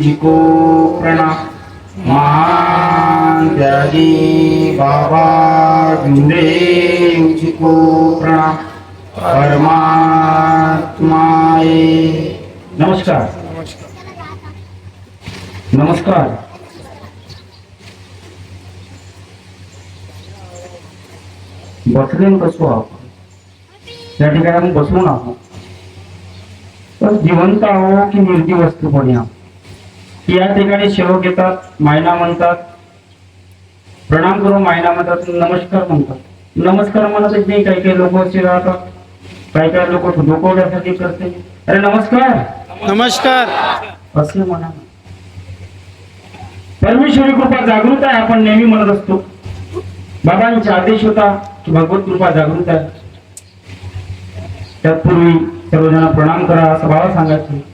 जी को प्रणाम महान त्यागी बाबा भीमदेव जी को प्रणाम परमात्माए नमस्कार। नमस्कार। बसले बसू आपण. या ठिकाणी आपण बसलो ना आपण तर जिवंत आहो की निर्जीव वस्तू पण या ठिकाणी सेवक येतात मायना म्हणतात. प्रणाम करून मायना म्हणतात नमस्कार म्हणतात. नमस्कार म्हणत नाही काही काही लोक असे राहतात. काही काही लोक डोकवण्यासाठी करते. अरे नमस्कार. नमस्कार. असे म्हणा. परमेश्वरी कृपा जागृत आहे आपण नेहमी म्हणत असतो. बाबांचा आदेश होता की भगवत कृपा जागृत आहे. त्यापूर्वी सर्वजण प्रणाम करा असं बाबा सांगायचे.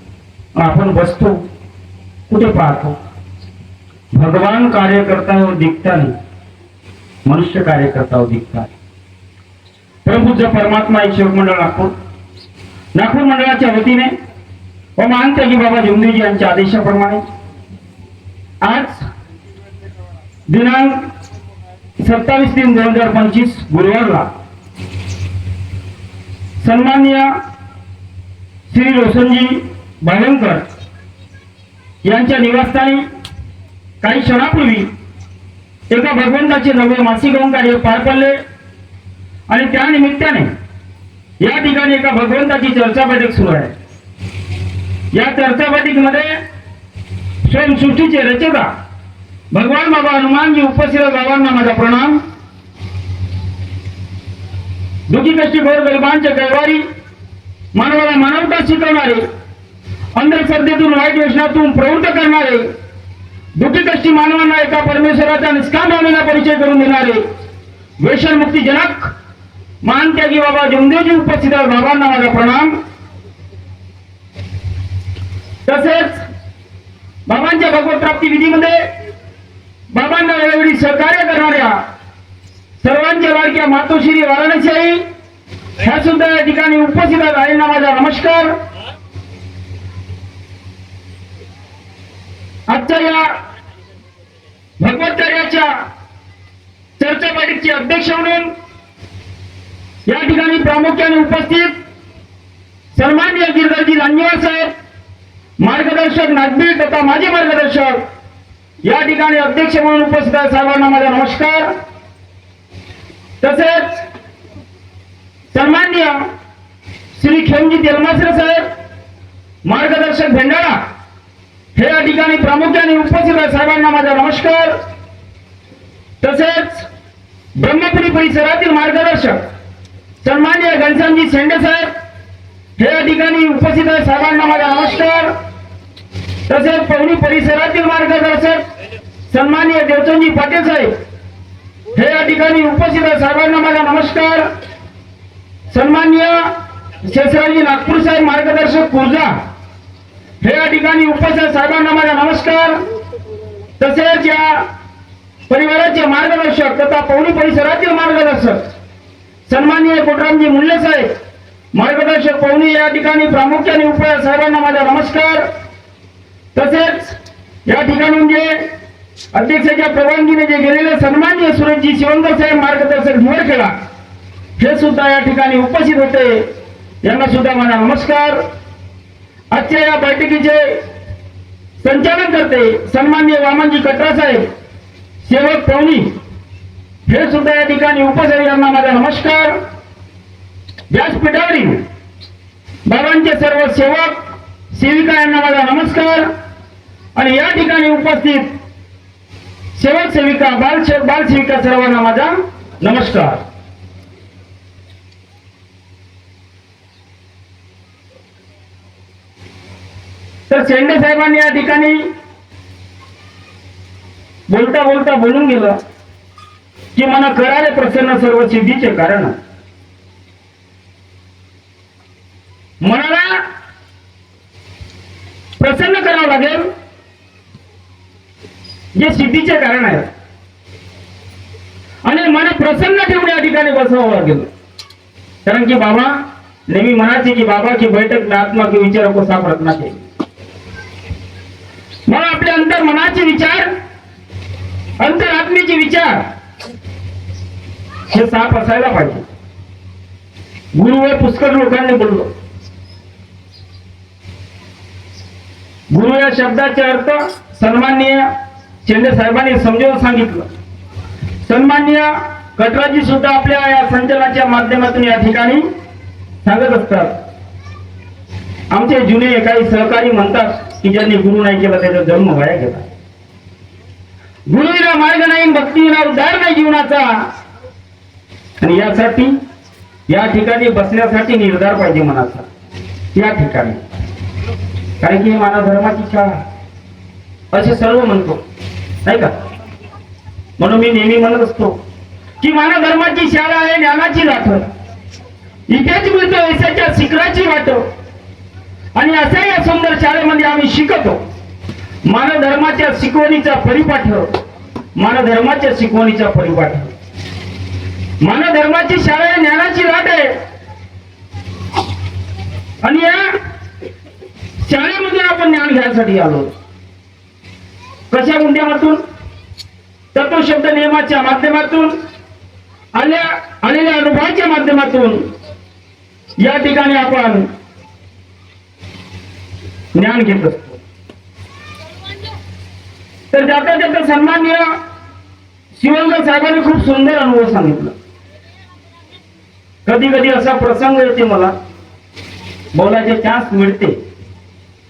आपण बसतो. कुठे पाहतो भगवान कार्य करता हो दिखता नाही मनुष्य कार्य करता हो दिखता आहे. परमात्मा एक सेवक मंडळ नागपूर नागपूर मंडळाच्या वतीने व मानते की बाबा जुमदेजी यांच्या आदेशाप्रमाणे आज दिनांक सत्तावीस तीन दोन हजार पंचवीस गुरुवारला सन्माननीय श्री रोशनजी भायंकर यांच्या निवासस्थानी काही क्षणापूर्वी एका भगवंताचे नवे मासिक कार्य पार पडले आणि त्या निमित्ताने या ठिकाणी एका भगवंताची चर्चा बैठक सुरू आहे. या चर्चा बैठकीमध्ये स्वयंसृष्टीचे रचता भगवान बाबा हनुमानजी उपस्थित बाबांना माझा प्रणाम. दुखी कष्टी गोर गरिबांच्या कैवारी मानवाला मानवता शिकवणारे अंधश्रद्धेतून वाईट व्यसनातून प्रवृत्त करणारे दुखी कष्टी मानवांना एका परमेश्वराचा निष्काम भावनेला परिचय करून देणारे व्यसनमुक्ती जनक महान त्यागी बाबा जमदेवजी उपस्थित बाबांना माझा प्रणाम. तसेच बाबांच्या भगवत प्राप्ती विधीमध्ये बाबांना वेळोवेळी सहकार्य करणाऱ्या सर्वांच्या लाडक्या मातोश्री वाराणसी आई ह्या सुद्धा या ठिकाणी उपस्थित आहेत. माझा नमस्कार. आजच्या या भगवत चर्चा बैठकीचे अध्यक्ष म्हणून या ठिकाणी प्रामुख्याने उपस्थित सन्मान्य गिरधरजी लांजेवार साहेब मार्गदर्शक नागबीर तथा माजी मार्गदर्शक या ठिकाणी अध्यक्ष म्हणून उपस्थित आहे साहेबांना माझा नमस्कार. तसेच सन्मान्य श्री खेमजी तेलमासरे साहेब मार्गदर्शक भेंडाळा हे या ठिकाणी प्रामुख्याने उपस्थित आहे. साहेबांना माझा नमस्कार. तसेच ब्रह्मपुरी परिसरातील मार्गदर्शक सन्मान्य घनश्यामजी शेंडे साहेब हे या ठिकाणी उपस्थित आहे. साहेबांना माझा नमस्कार. तसेच पवनी परिसरातील मार्गदर्शक सन्मान्य देवचंदजी पाटील साहेब हे या ठिकाणी उपस्थित आहे. साहेबांना माझा नमस्कार. सन्मान्य शेषराजी नागपूर साहेब मार्गदर्शक कुर्जा या ठिकाणी उपस्थित साहेबांना माझा नमस्कार. तसेच या परिवाराचे मार्गदर्शक तथा पौनी परिसरातील मार्गदर्शक सन्माननीय कोटरामजी मुल्ले साहेब मार्गदर्शक पवनी या ठिकाणी प्रामुख्याने उपस्थित साहेबांना माझा नमस्कार. तसेच या ठिकाणी म्हणजे अध्यक्षाच्या परवानगीने जे गेलेले सन्माननीय सुरेशजी शिवंकर साहेब मार्गदर्शक हिवरखेडा हे सुद्धा या ठिकाणी उपस्थित होते. यांना सुद्धा माझा नमस्कार. आजच्या या बैठकीचे संचालन करते सन्माननीय वामनजी कटरा साहेब सेवक पवनी हे सुद्धा या ठिकाणी उपस्थित यांना माझा नमस्कार. व्यासपीठावरील बाबांचे सर्व सेवक सेविका यांना माझा नमस्कार. आणि या ठिकाणी उपस्थित सेवक सेविका बाल बाल सेविका सर्वांना माझा नमस्कार. तर शेंडे साहेबांनी या ठिकाणी बोलता बोलता बोलून गेलं की मला करारे प्रसन्न सर्व सिद्धीचे कारण मनाला प्रसन्न करावं लागेल जे सिद्धीचे कारण आहे आणि मन प्रसन्न ठेवून या ठिकाणी बसवावं लागेल. कारण की बाबा नेहमी म्हणायचे की बाबा की बैठक आत्मा की विचार को साफ रखना चाहिए. मग आपल्या अंतर मनाचे विचार अंतरात्मेचे विचार हे साफ असायला पाहिजे. गुरु हे पुष्कळ लोकांनी बोललो. गुरु या शब्दाचे अर्थ सन्माननीय चेंडे साहेबांनी समजावून सांगितलं. सन्माननीय कटराजी सुद्धा आपल्या या संचलनाच्या माध्यमातून या ठिकाणी सांगत असतात. आमचे जुने काही सहकारी म्हणतात की ज्यांनी गुरु नाही केला त्याचा जन्म वाया गेला. गुरुविना मार्ग नाही भक्तीविना उद्धार नाही जीवनाचा. आणि यासाठी या ठिकाणी बसण्यासाठी निर्धार पाहिजे मनाचा. या ठिकाणी. कारण की माना धर्माची शाळा. असे सर्व म्हणतो. नाही का? म्हणून मी नेहमी म्हणत असतो की माना धर्माची शाळा आहे ज्ञानाची लाट इथेच मिळतो यशाच्या शिखराची वाटव आणि अशा या सुंदर शाळेमध्ये आम्ही शिकतो. मानव धर्माच्या शिकवणीचा परिपाठ मानव धर्माच्या शिकवणीचा परिपाठ मानव धर्माची शाळा ज्ञानाची लाट आहे. आणि या शाळेमध्ये आपण ज्ञान घ्यायसाठी आलो. कशा गुंड्यामधून? तत्व शब्द नियमाच्या माध्यमातून आल्या आलेल्या अनुभवाच्या माध्यमातून या ठिकाणी आपण ज्ञान घेत असतो. तर जाता जाता सन्मान्य शिवंग साहेबांनी खूप सुंदर अनुभव सांगितला. कधी कधी असा प्रसंग येते मला बोलायचे चान्स मिळते.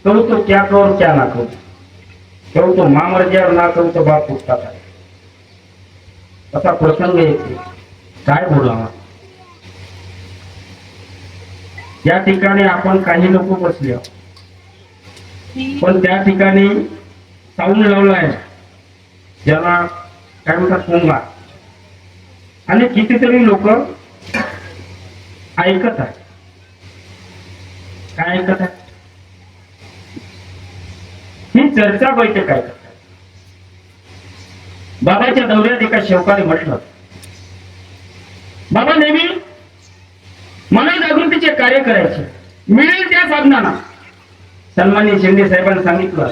करू तो क्या करू क्या ना करू. करू तो मामर्जावर ना करू तो बाप पुस्तकात आहे असा प्रसंग येते. काय बोलावा या ठिकाणी आपण काही लोक बसले आहोत. पण त्या ठिकाणी साऊंड आहे. ज्याला काय म्हणतात पोंगा. आणि कितीतरी लोक ऐकत आहे काय ऐकत आहे ही चर्चा बैठक आहे. बाबाच्या दौऱ्यात एका शेवकाने म्हटलं. बाबा नेहमी मनजागृतीचे कार्य करायचे. मिळेल त्या साधनांना. सन्मान्य शिंदे साहेबांनी सांगितलं.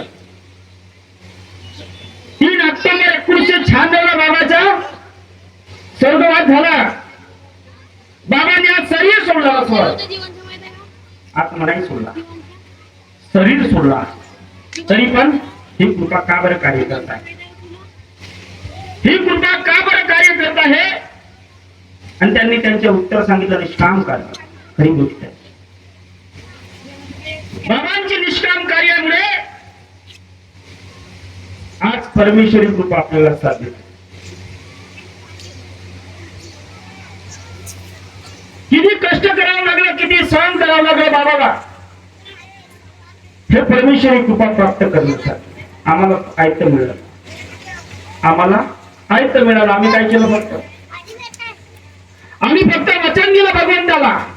तीन ऑक्टोबर एकोणीसशे शहाण्णव बाबाचा स्वर्गवास झाला. बाबांनी आज शरीर सोडला असं. आत्मा नाही सोडला. शरीर सोडला. तरी पण ही कृपा का बरं कार्य करत आहे? ही कृपा का बरं कार्य करत आहे? आणि त्यांनी त्यांचे उत्तर सांगितलं निष्काम कार्य खरी गोष्ट आहे. बाबांची निष्काम कार्यामुळे आज परमेश्वरी कृपा आपल्याला साधले किती कष्ट करावं लागलं किती सहन करावं लागलं बाबाला. हे परमेश्वरी कृपा प्राप्त करण्यासाठी. आम्हाला आयत मिळालं. आम्हाला आयत मिळालं. आम्ही काय केलं फक्त? आम्ही फक्त वचन दिलं भगवंताला.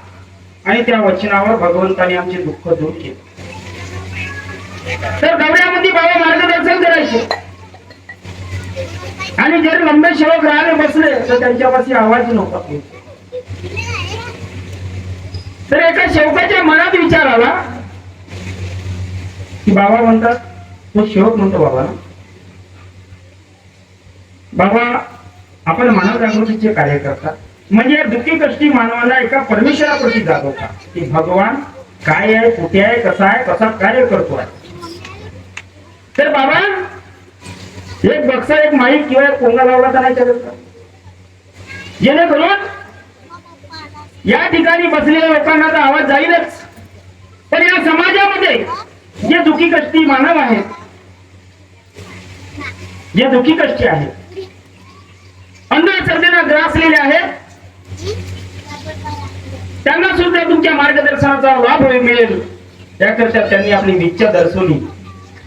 आणि त्या वचनावर भगवंताने आमचे दुःख दूर केले. तर दौऱ्यामध्ये बाबा मार्गदर्शन करायचे. आणि जर लंबे सेवक राहिले बसले तर त्यांच्यापाशी आवाज नव्हता तर एका शेवकाच्या मनात विचार आला की बाबा म्हणतात तो शेवक म्हणतो बाबा बाबा आपण मानव जागृतीचे कार्य करतात म्हणजे या दुःखी कष्टी मानवाला एका परमेश्वराप्रती जागवता की भगवान काय आहे कुठे आहे कसा आहे कसा कार्य करतो आहे तर बाबा एक बक्सा एक माईक किंवा एक पोंगा लावला तर नाही चालत का? जेणेकरून या ठिकाणी बसलेल्या लोकांना तर आवाज जाईलच. पण या समाजामध्ये जे दुःखी कष्टी मानव आहेत जे दुखी कष्टी आहेत अंधश्रद्धेला ग्रासलेले आहेत त्यांना सुद्धा तुमच्या मार्गदर्शनाचा लाभ मिळेल. याकरता त्यांनी आपली इच्छा दर्शवली.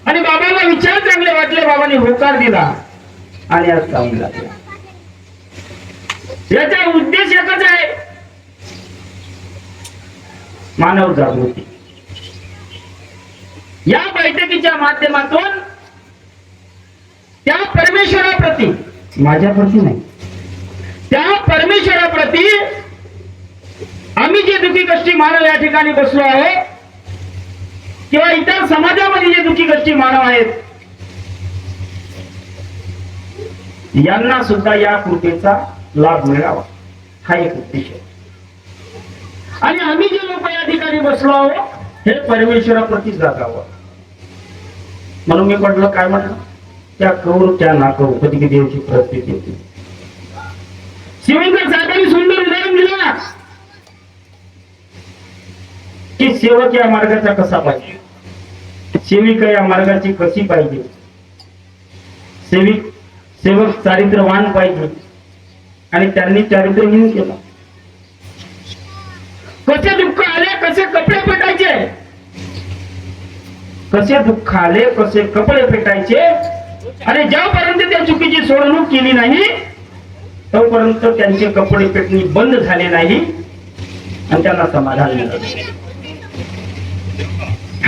आणि बाबाला विचार चांगले वाटले बाबांनी होकार दिला आणि आज जाऊन लागला. याचा उद्देश एकच आहे. मानव जागृती. या बैठकीच्या माध्यमातून त्या परमेश्वराप्रती माझ्याप्रती नाही त्या परमेश्वराप्रती आम्ही जे दुखी कष्टी मानव या ठिकाणी बसलो आहे किंवा इतर समाजामध्ये जे दुखी कष्टी मानव आहेत यांना सुद्धा या कृतीचा लाभ मिळावा. हा एक उद्देश आहे. आणि आम्ही जे लोक या ठिकाणी बसलो आहोत हे परमेश्वराप्रतीच जागावं म्हणून मी म्हटलं काय म्हटलं? त्या करू त्या ना करू कधी कधी याची प्रत्येक येते शिवंकर साहेब की सेवक या मार्गाचा कसा पाहिजे? सेविका या मार्गाची कशी पाहिजे? सेविक सेवक चारित्र्यवान पाहिजे. आणि त्यांनी चारित्र्यहीन केलं. कसे दुःख आले कसे कपडे पेटायचे? कसे दुःख आले कसे कपडे पेटायचे? आणि ज्यापर्यंत त्या चुकीची सोडवणूक केली नाही तोपर्यंत त्यांचे कपडे पेटणी बंद झाले नाही आणि त्यांना समाधान मिळालं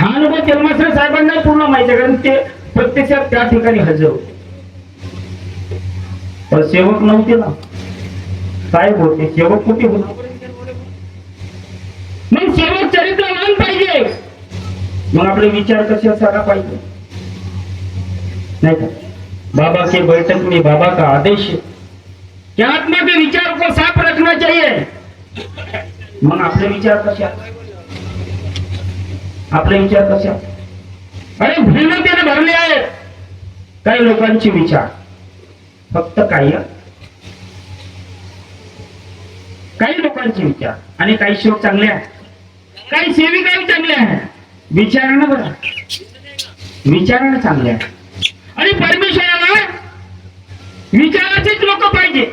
हा अनुभव तेलमासरे साहेबांना पूर्ण माहिती आहे कारण ते प्रत्यक्षात त्या ठिकाणी हजर होते. पण सेवक नव्हते ना. साहेब होते सेवक कुठे होते? मग सेवक चरित्रवान पाहिजे. मग आपले विचार कसे असायला पाहिजे? नहीं का? बाबा के बैठक में बाबा का आदेश है कि आत्मा के विचार को साफ रखना चाहिए. मग आपले विचार कसे आपले विचार कसे? अरे भिन्नतेने भरले आहेत काही लोकांचे विचार. फक्त काही. काही लोकांचे विचार. आणि काही शोक चांगले आहेत. काही सेविकाही चांगले आहेत. विचारानं बघा विचारानं चांगले आहेत. आणि परमेश्वराला विचाराचेच लोक पाहिजे.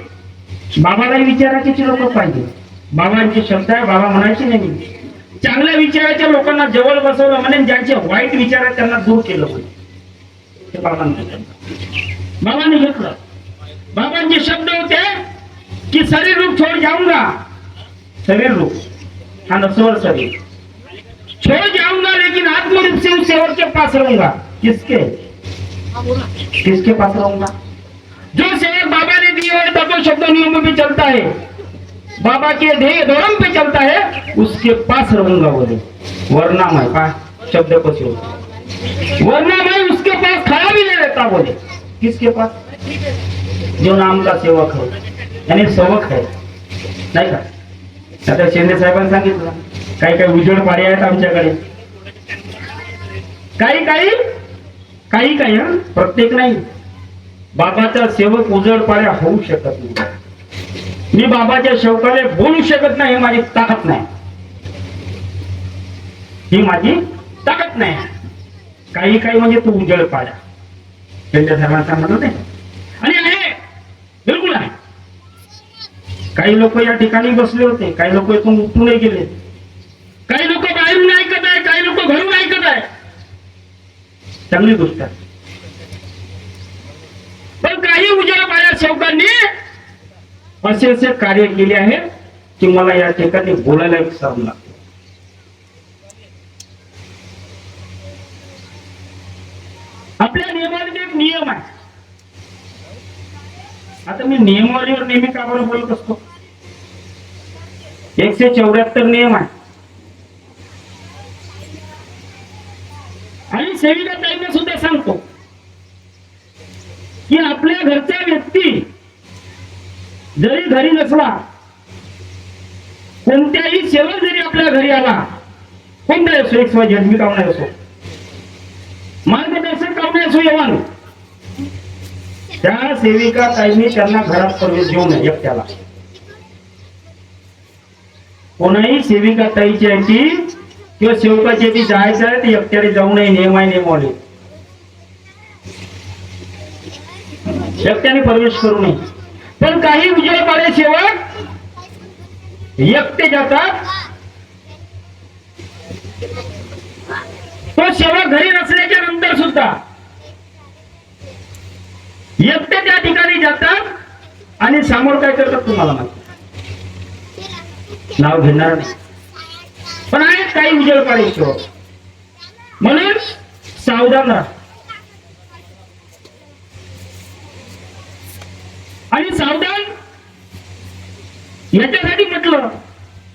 बाबालाही विचाराचेच लोक पाहिजे. बाबांचे शब्द आहे बाबा म्हणायचे नाही. चांगल्या विचाराच्या लोकांना जवळ बसवलं म्हणे ज्यांचे वाईट विचार आहेत त्यांना दूर केलं पाहिजे ते बाबांनी घेतलं. बाबांनी घेतलं. बाबांचे शब्द होते की शरीर रूप छोड़ जाऊंगा शरीर रूप. हा नसवर शरीर. छोड़ जाऊंगा लेकिन आत्मरूप से उस सेवक के पास रहूंगा किसके? किसके पास रहूंगा जो सेवक बाबा ने दिए हुए तत्व शब्द नियमों पे चलता है बाबा के ध्येय धर्म पे चलता है उसके पास रहूंगा बोले वरना मैं पा शब्द को से वरना मैं उसके पास खड़ा भी नहीं रहता बोले किसके पास? जो नाम का सेवक है। यानी सेवक है। नाही का? आता शिंदे साहेबांनी सांगितलं काही काही उजड पाडे आहेत आमच्याकडे। काही काही? काही काही हं? प्रत्येक नाही। बाबाचा सेवक उजड पाड्या होऊ शकत नाही। मी बाबाच्या शेवकाले बोलू शकत नाही माझी ताकद नाही. ही माझी ताकद नाही. काही काही म्हणजे तू उजळ पाडा. त्यांच्या साहेबांना म्हणत नाही आणि आहे. बिलकुल आहे. काही लोक या ठिकाणी बसले होते. काही लोक इथून उठूनही गेले. काही लोक बाहेरून ऐकत आहे काही लोक घरून ऐकत आहे. चांगली गोष्ट आहे. पण काही उजेडा पाड्या शेवकांनी असे असे कार्य केले आहेत की मला या ठिकाणी बोलायला एक श्रम लागतो. आपल्या नियमामध्ये एक नियम आहे. आता मी नियमावलीवर नेहमी का बरं बोलत असतो? एकशे चौऱ्याहत्तर नियम आहे. आणि सेविका ताईंना सुद्धा सांगतो की आपल्या घरचा व्यक्ती जरी घरी नसला कोणत्याही सेवा जरी आपल्या घरी आला कोणता असो एक स्वजन मी कावणे असो मार्गदर्शन कावणे असो येवान त्या सेविका ताईंनी त्यांना घरात प्रवेश देऊ नये एकट्याला. कोणाही सेविका ताईची यांची किंवा सेवकाची ती जायचं आहे ते एकट्याने जाऊ नये नियम आहे नियमावली एकट्याने प्रवेश करू नये. पण काही उजळ पाडे सेवक एकटे जातात. तो सेवक घरी नसल्याच्या नंतर सुद्धा एकटे त्या ठिकाणी जातात आणि समोर काय करतात तुम्हाला माहिती नाव घेणार नाही. पण आहेत काही उजळ पाडे म्हणून सावधान राहा. आणि सावधान याच्यासाठी म्हटलं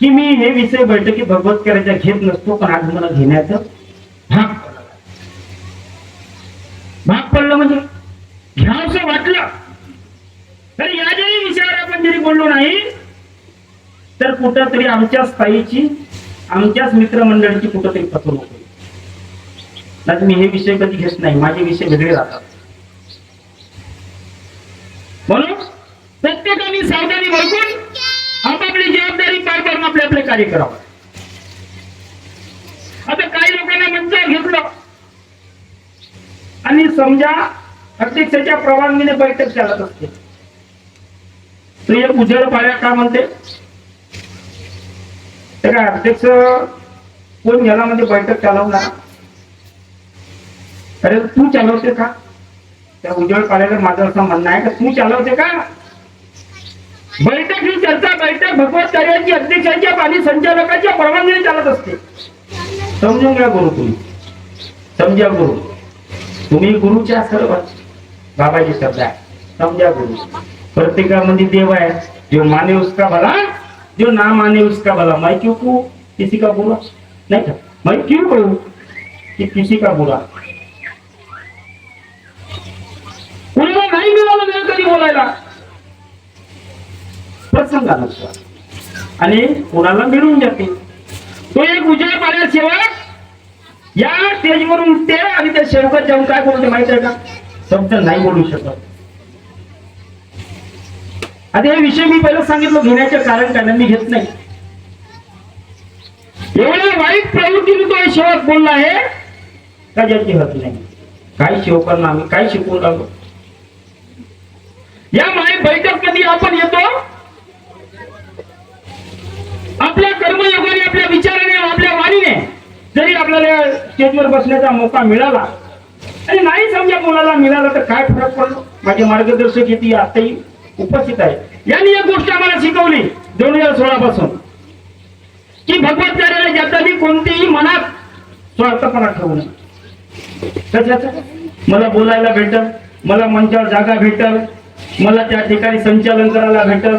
की मी हे विषय बैठकी भगवत करायचा घेत नसतो पण आज मला घेण्याचं भाग पडला. भाग पडलं म्हणजे घ्यावसं वाटलं. तर या जरी विषयावर आपण जरी बोललो नाही तर कुठंतरी आमच्या स्थायीची आमच्याच मित्रमंडळीची कुठंतरी फसवणूक होईल मी हे विषय कधी घेत नाही माझे विषय वेगळे राहतात. म्हणून प्रत्येकाने सावधानी बाळगून आपापली जबाबदारी पार करून आपले आपले कार्य करावं. आता काही लोकांना मंचावर घेतलं. आणि समजा अध्यक्षाच्या परवानगीने बैठक चालत असते. तर एक उजेड पाड्या का म्हणते? तर काय अध्यक्ष कोण याला म्हणजे बैठक चालवणार? अरे तू चालवते का? त्या उज्ज्वल पाड्याला माझं असं म्हणणं आहे का तू चालवते का? बैठक ही चर्चा बैठक भगवत कार्याची अध्यक्षांच्या आणि संचालकाच्या परवानगीने चालत असते. समजून घ्या गुरु तुम्ही. समजा गुरु. तुम्ही गुरुच्या सर्व बाबाजी शब्द आहे. समजा गुरु. प्रत्येकामध्ये देव आहे. जो माने उसका भला जो ना माने उसका भला. मैं क्यों कहूँ किसी का बुरा? नहीं था मैं क्यों कहूँ कि किसी का बुरा? वेळ कधी बोलायला? प्रसंगाला आणि कुणाला मिळून जाते तो? एक उजळ्या पाण्या सेवक या स्टेजवर उठते आणि त्या सेवकात जाऊन काय बोलते माहीत आहे का? शब्द नाही बोलू शकत. आता हे विषय मी पहिलं सांगितलं घेण्याचे कारण काय मी घेत नाही. एवढ्या वाईट प्रवृत्तीने तो हे सेवक बोलला आहे का ज्याची हत नाही. काही शेवकांना आम्ही काय शिकवून लागलो या माय बैठक कधी आपण येतो? आपल्या कर्मयोगाने आपल्या विचाराने आपल्या वाणीने जरी आपल्याला स्टेजवर बसण्याचा मोका मिळाला आणि नाही समजा कोणाला मिळाला तर काय फरक पडलो माझे मार्गदर्शक येते आताही उपस्थित आहे यांनी एक गोष्ट आम्हाला शिकवली दोन हजार सोळा पासून की भगवतकार्याने ज्याचा कोणतेही मनात स्वार्थपणा ठेवू नये. मला बोलायला भेटल मला मंचावर जागा भेटल मला त्या ठिकाणी संचालन करायला भेटल.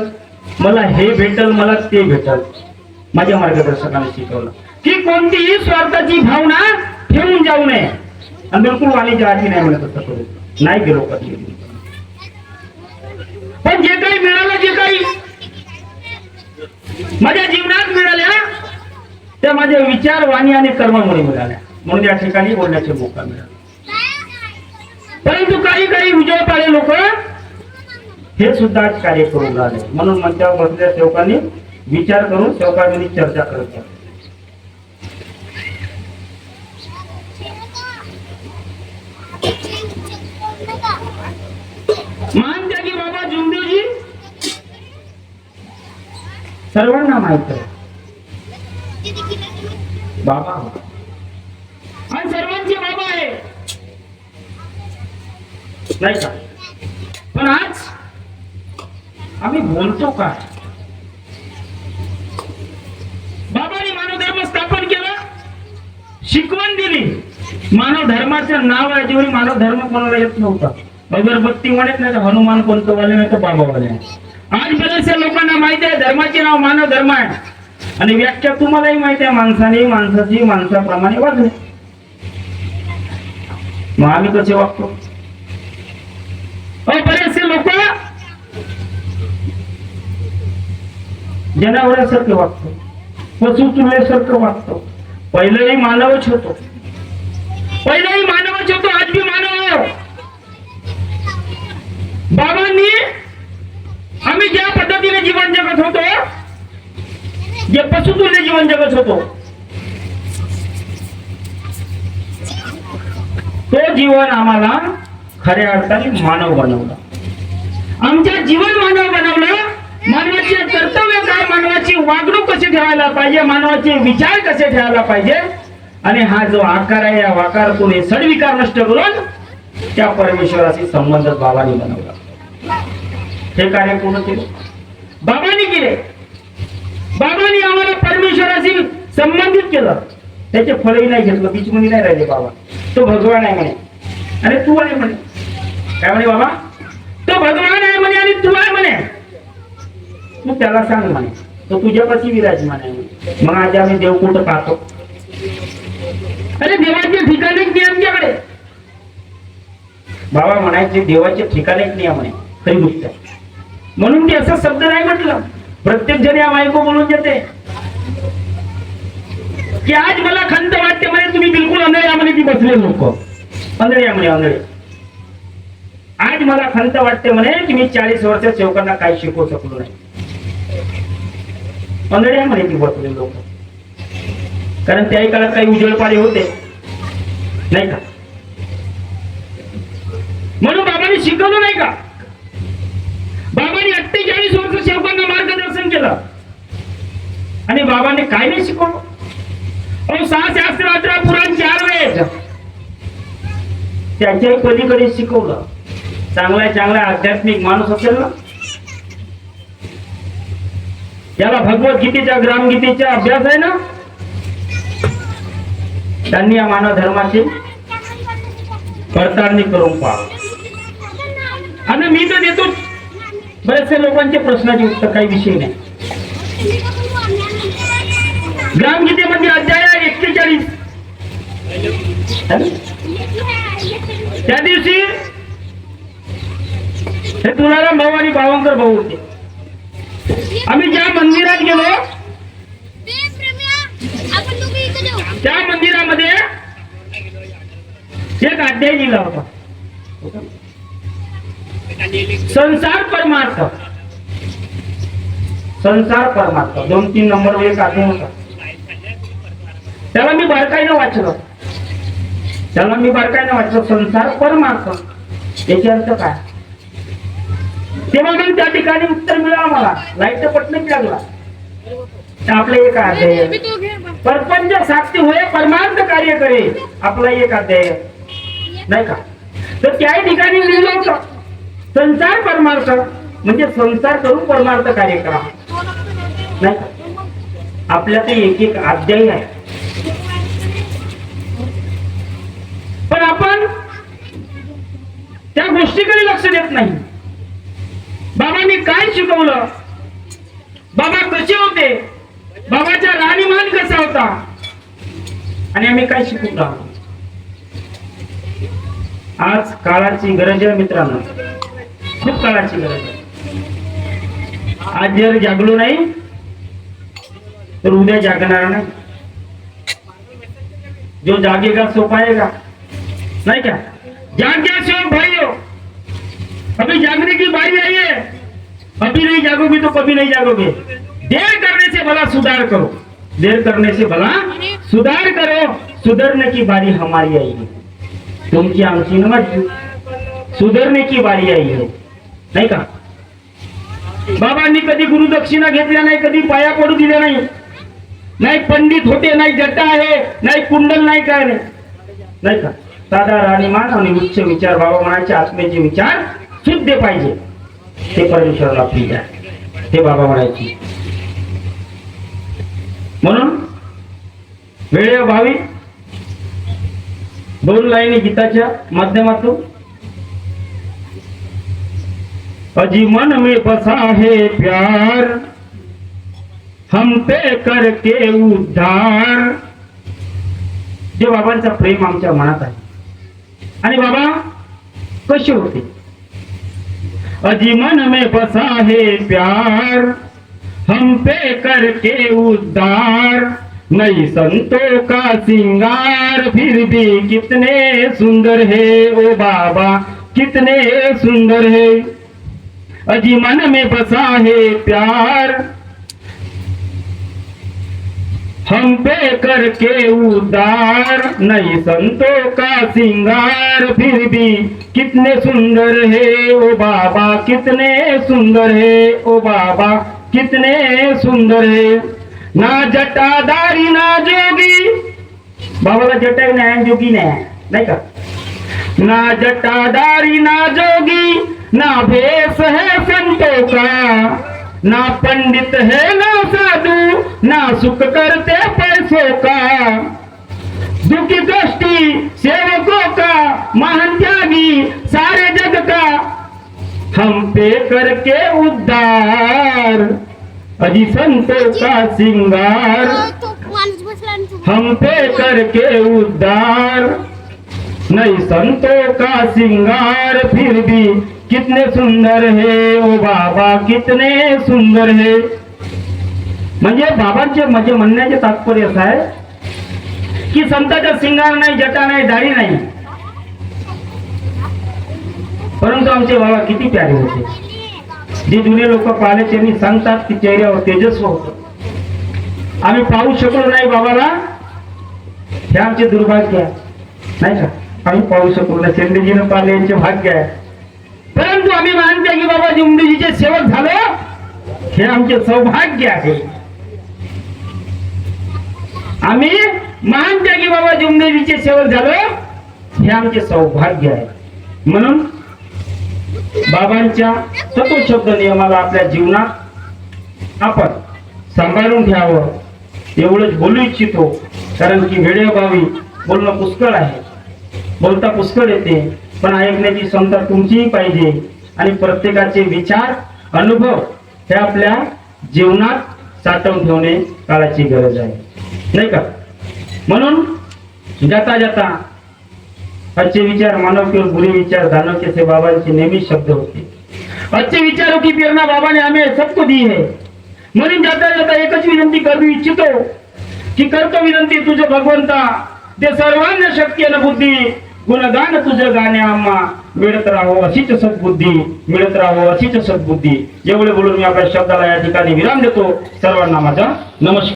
मला हे भेटल मला ते भेटल. माझ्या मार्गदर्शकाने शिकवलं. की कोणतीही स्वार्थाची भावना ठेवून जाऊ नये. आणि बिलकुल वाणीच्या आधी नाही म्हणत असं करू नाही गेलो कधी. पण जे काही मिळालं जे काही माझ्या जीवनात मिळाल्या त्या माझ्या विचार वाणी आणि कर्मामुळे मिळाल्या. म्हणून या ठिकाणी बोलण्याचे मोका मिळाला. परंतु काही काही विजय पाळे लोक हे सुद्धा कार्य करून राहिले म्हणून मंचावर बसलेल्या सेवकांनी विचार करून सेवकांनी चर्चा करत मान त्यागी बाबा जुमदेवजी सर्वांना माहीत आहे. बाबा. आणि सर्वांचे बाबा आहे. नाही का? पण आज आम्ही बोलतो का? बाबाने मानव धर्म स्थापन केला शिकवण दिली. मानव धर्माचं नाव आहे जेवढी मानव धर्म कोणाला येत नव्हता. अगरबत्ती म्हणत नाही तर हनुमान कोणतं वाले नाही तर बाबावाले. आज बऱ्याचशा लोकांना माहिती आहे धर्माचे नाव मानव धर्म आहे. आणि व्याख्या तुम्हालाही माहिती आहे माणसाने माणसाची माणसाप्रमाणे वागले मग आम्ही कसे वागतो अहो, बरेचसे लोक जनावरांसारखं वागतो. पशु तुल्यासारखं वागतो. पहिलंही मानवच होतो. पहिलंही मानवच होतो आज बी मानव. बाबांनी आम्ही ज्या पद्धतीने जीवन जगत होतो जे पशुतुल्य जीवन जगत होतो तो जीवन आम्हाला खऱ्या अर्थाने मानव बनवला. आमच्या जीवन मानव बनवलं मानव मानवाची वागणूक कशी ठेवायला पाहिजे मानवाचे विचार कसे ठेवायला पाहिजे आणि हा जो आकार आहे या वाकार कोणी सडविकार नष्ट करून त्या परमेश्वराशी संबंध बाबांनी बनवला. हे कार्य पूर्ण केले? बाबांनी केले. बाबांनी आम्हाला परमेश्वराशी संबंधित केलं. त्याचे फळही नाही घेतलं बीच बीचमध्ये नाही राहिले बाबा. तो भगवान आहे म्हणे. अरे तू आहे म्हणे. काय म्हणे बाबा? तो भगवान आहे म्हणे आणि तू आहे म्हणे. मग त्याला सांग म्हणे. तो तुझ्यापाशी विराजमान आहे. मग आज आम्ही देव कुठं पाहतो? अरे देवाचे ठिकाण एक नाही आमच्याकडे? बाबा म्हणायचे देवाचे ठिकाण एक नाही आहे म्हणे खरी गोष्ट म्हणून ते असं शब्द नाही म्हटलं. प्रत्येक जण या बायको बोलून देते की आज मला खंत वाटते म्हणे तुम्ही बिलकुल अंधळ्यामध्ये ती बसले लोक. अंधळ्यामध्ये अंधळे आज मला खंत वाटते म्हणे की मी चाळीस वर्ष सेवकांना काही शिकवू शकलो नाही. अंधळ्यामध्ये ती बसले लोक. कारण त्याही काळात काही उजळपाडे होते. नाही का? म्हणून बाबांनी शिकवलं नाही का? बाबांनी अठ्ठेचाळीस वर्ष शेवकांना मार्गदर्शन केलं. आणि बाबांनी काय नाही शिकवलं? अहो सहा शास्त्र पुराण चार वेळेस त्याच्याही कधी कधी शिकवलं. चांगला चांगला आध्यात्मिक माणूस असेल ना? याला भगवद्गीतेच्या ग्रामगीतेचा अभ्यास आहे ना? त्यांनी या मानव धर्माची पडताळणी करून पहा. आणि मी तर देतो बरेचसे लोकांचे प्रश्नाचे उत्तर काही विषय नाही. ग्रामगीतेमध्ये अध्याय आहे एक्केचाळीस. त्या दिवशी हे तुलाराम भाऊ आणि भावंकर भाऊ होते. आम्ही ज्या मंदिरात गेलो त्या मंदिरामध्ये एक अध्याय लिहिला होता. संसार परमार्थ. संसार परमार्थ. दोन तीन नंबर एक अध्याय होता. त्याला मी बारकाईनं वाचलं. त्याला मी बारकाईनं वाचलं. संसार परमार्थ. याचे अर्थ काय? तेव्हा मग त्या ठिकाणी उत्तर मिळालं मला लाइट पटलं लागला तर आपलं एक अध्याय. परपंच साध्य होय परमार्थ कार्य करे. आपला एक अध्याय. नाही का? तर त्याही ठिकाणी लिहिलं होतं. संसार परमार्थ म्हणजे संसार करून परमार्थ कार्य करा. नाही का? आपल्या ते एक एक अध्याय आहे. पण आपण त्या गोष्टीकडे लक्ष देत नाही. बाबांनी काय शिकवलं? बाबा कसे होते? बाबाचा राणीमान कसा होता? आणि आम्ही काय शिकू आज काळाची गरज आहे मित्रांनो. खूप काळाची गरज आहे. आज जर जागलो नाही तर उद्या जागणार नाही. जो जागेगा सो पाएगा नाही का? जाग गया सो भाइयों हो. अभी जागने की बारी आई है। अभी नहीं जागोगे तो कभी नहीं जागोगे। देर करने से भला सुधार करो। देर करने से भला सुधार करो। सुधरने की बारी हमारी आई है। तुमची आमची न माझी सुधरने की बारी आई है। नाही का बाबांनी कधी गुरुदक्षिणा घेतल्या नाही कधी पाया पडू दिल्या नाही. नाही पंडित होते नाही जटा आहे नाही कुंडल नाही काय नाही. नाही का? साधा राणीमान आणि उच्च विचार बाबा म्हणायचे आत्म्याचे विचार शुद्ध पाहिजे. ते परमेश्वराला प्रिय आहे ते बाबा म्हणायचे. म्हणून वेळेअभावी दोन लाईनी गीताच्या माध्यमातून. अजी मन में बसा है प्यार. हम पे करके उद्धार जे बाबांचा प्रेम आमच्या मनात आहे. आणि बाबा कसे होते? अजी मन में बसा है प्यार, हम पे करके उदार नई संतों का सिंगार, फिर भी कितने सुंदर है ओ बाबा, कितने सुंदर है। अजी मन में बसा है प्यार हम पे करके उदार, नहीं संतों का सिंगार, फिर भी कितने सुंदर है ओ बाबा, कितने सुंदर है ओ बाबा, कितने सुंदर है। ना जटादारी ना जोगी। बाबाला जटा नाही जोगी नाही नाही का ना जटादारी ना जोगी, ना भेष है संतों का। ना पंडित है, ना साधु, ना सुख करते पैसों का। दुखी दृष्टि सेवकों का, महान त्यागी सारे जग का। हम पे करके उद्धार, अजी संतों का सिंगार। हम पे करके उद्धार नहीं संतों का सिंगार फिर भी कितने सुंदर हे ओ बाबा कितने सुंदर हे। म्हणजे बाबांचे म्हणजे म्हणण्याचे तात्पर्य असं आहे की संताचा सिंगार नाही जटा नाही दाढी नाही. परंतु आमचे बाबा किती प्यारे होते. जे जुने लोक पाहिले त्यांनी सांगतात की चेहऱ्यावर तेजस्व होत. आम्ही पाहू शकलो नाही बाबाला. हे आमचे दुर्भाग्य आहे. नाही का? आम्ही पाहू शकलो नाही. शेंडेजीनं पाहिले यांचे भाग्य आहे. परंतु आम्ही मानते की बाबा जिंदगीचे सेवक झालो हे आमचे सौभाग्य आहे. आम्ही मानते की बाबा जिंदगीचे सेवक झालो हे आमचे सौभाग्य आहे. म्हणून बाबांच्या तत्वशब्द नियमाला आपल्या जीवनात आपण सांभाळून ठेवावं एवढंच बोलू इच्छितो कारण की वेळेबावी बोलणं पुष्कळ आहे. बोलता पुष्कळ येते. पण ऐकण्याची क्षमता तुमचीही पाहिजे. आणि प्रत्येकाचे विचार अनुभव हे आपल्या जीवनात साठवून ठेवणे काळाची गरज आहे. नाही का? म्हणून जाता जाता अच्छे विचार मानव के बुरे विचार दानव के से बाबांचे नेहमी शब्द होते. अच्छे विचारों की प्रेरणा बाबा ने हमें सबको दी है. म्हणून जाता जाता एकच विनंती करू इच्छितो की करतो विनंती तुझे भगवंता ते सर्वांना शक्य न बुद्धी गुणदान तुझं गाणे आम्हा मिळत राहो अशीच सद्बुद्धी मिळत राहो अशीच सद्बुद्धी एवढे बोलून मी आपल्या शब्दाला या ठिकाणी विराम देतो सर्वांना माझा नमस्कार